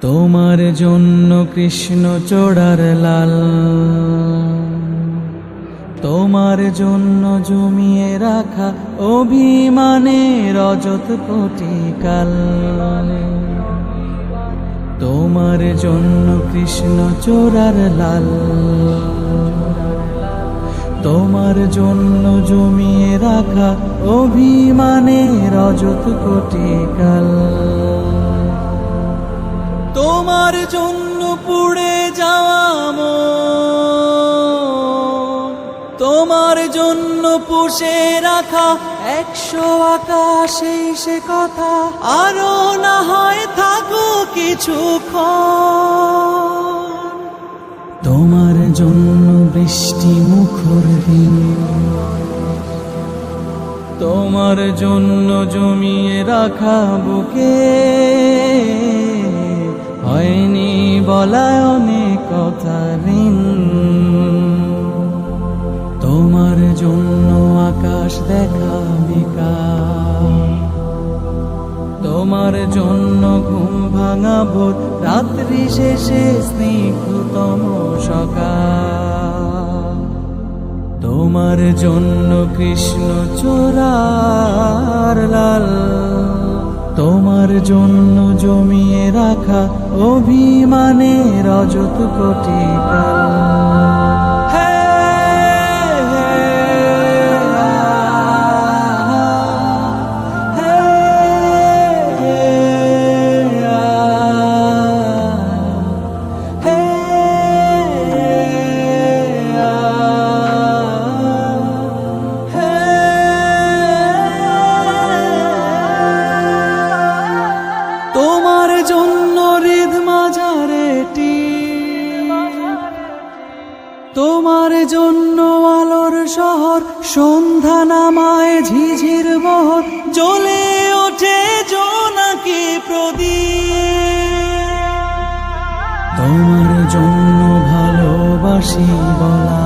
তোমার জন্য কৃষ্ণ চোড়ার লাল। তোমার জন্য জমিয়ে রাখা অভিমানে রজত কোটি কাল। তোমার জন্য কৃষ্ণ চোরার লাল। তোমার জন্য জমিয়ে রাখা অভিমানে রজত কোটি কাল। তোমার জন্য পুড়ে যাওয়া তোমার জন্য পুষে রাখা একশো আকাশে সে কথা আরও না হয় থাকো কিছু তোমার জন্য বৃষ্টি মুখর দিন। তোমার জন্য জমিয়ে রাখা বুকে হয়নি বলা অনেক কথা ঋণ তোমার জন্য আকাশ দেখা বিকাশ তোমার জন্য ঘুম ভাঙা ভোর রাত্রি শেষে স্নিগ্ধতম সকাল। তোমার জন্য কৃষ্ণ চোরার লাল। তোমার জন্য জমিয়ে রাখা অভিমানে রজত কোটি কাল তোমার জন্য আলোর শহর, সন্ধ্যা নামায় ঝিঝির বহর জ্বলে ওঠে জোনাকি প্রদীপ। তোমার জন্য ভালোবাসি বলা।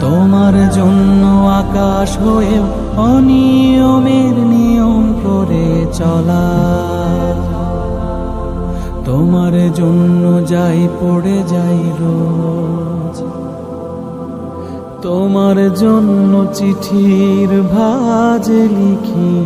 তোমার জন্য আকাশ হয়ে অনিয়মের নিয়ম করে চলা। তোমার জন্য যাই পড়ে যাই রোজ। তোমার জন্য চিঠির ভাজ লিখি।